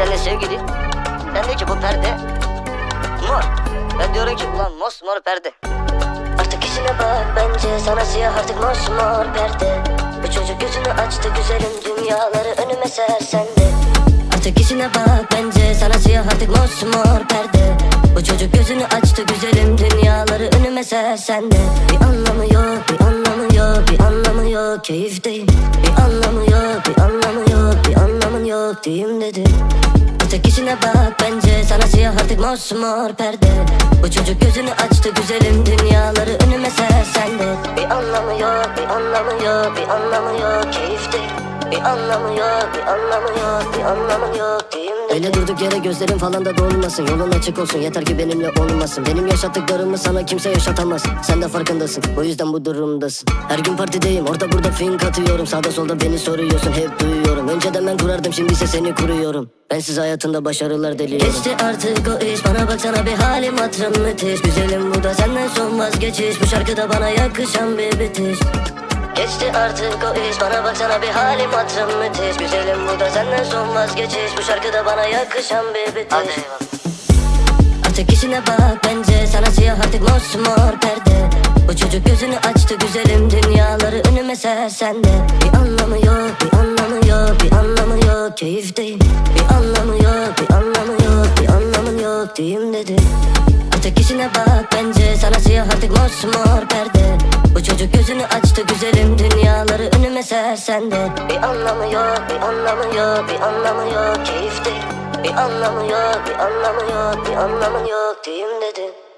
seninle sevgili. Ben de ki bu perde mor. Ben diyorum ki ulan mosmor perde. Artık işine bak bence sana siyah artık mosmor perde Bu çocuk gözünü açtı güzelim dünyaları önüme ser sende Artık işine bak bence sana siyah artık mosmor perde Bu çocuk gözünü açtı güzelim dünyaları önüme ser sende Bir anlamı yok bir anlamı yok bir anlamı yok keyif değil Bir anlamı yok bir anlamı yok yok diyeyim dedim Artık işine bak bence sana siyah artık mosmor perde. Bu çocuk gözünü açtı güzelim dünyaları önüme ser sende Bir anlamı yok bir anlamı yok bir anlamı yok keyif değil Bir anlamı yok bir anlamı yok bir anlamı yok Öyle durduk yere gözlerin falan da doğrulmasın Yolun açık olsun yeter ki benimle olmasın. Benim yaşattıklarımı sana kimse yaşatamaz. Sen de farkındasın o yüzden bu durumdasın. Her gün partideyim orada burada fink atıyorum. Sağda solda beni soruyorsun hep duyuyorum. Önceden ben kurardım şimdi ise seni kuruyorum. Bensiz hayatında başarılar diliyorum. Geçti artık o iş bana baksana bir halim hatırım müthiş. Güzelim bu da senden son vazgeçiş. Bu şarkıda bana yakışan bir bitiş Geçti artık o iş. Bana baksana bir halim hatırım müthiş. Güzelim bu da senden son vazgeçiş. Bu şarkıda bana yakışan bir Hadi bitiş eyvallah. Artık işine bak bence. Sana siyah artık mosmor perde. Bu çocuk gözünü açtı güzelim. Dünyaları önüme ser sende. Bir anlamı yok bir anlamı yok bir anlamı yok. Keyif değil Bir anlamı yok bir anlamı yok bir anlamın yok diyeyim dedim Artık işine bak bence. Sana siyah artık mosmor perde Bu çocuk gözünü açtı güzelim dünyaları önüme ser sende. Bir anlamı yok bir anlamı yok bir anlamı yok. Keyif değil Bir anlamı yok bir anlamı yok bir anlamın yok. Diyeyim dedim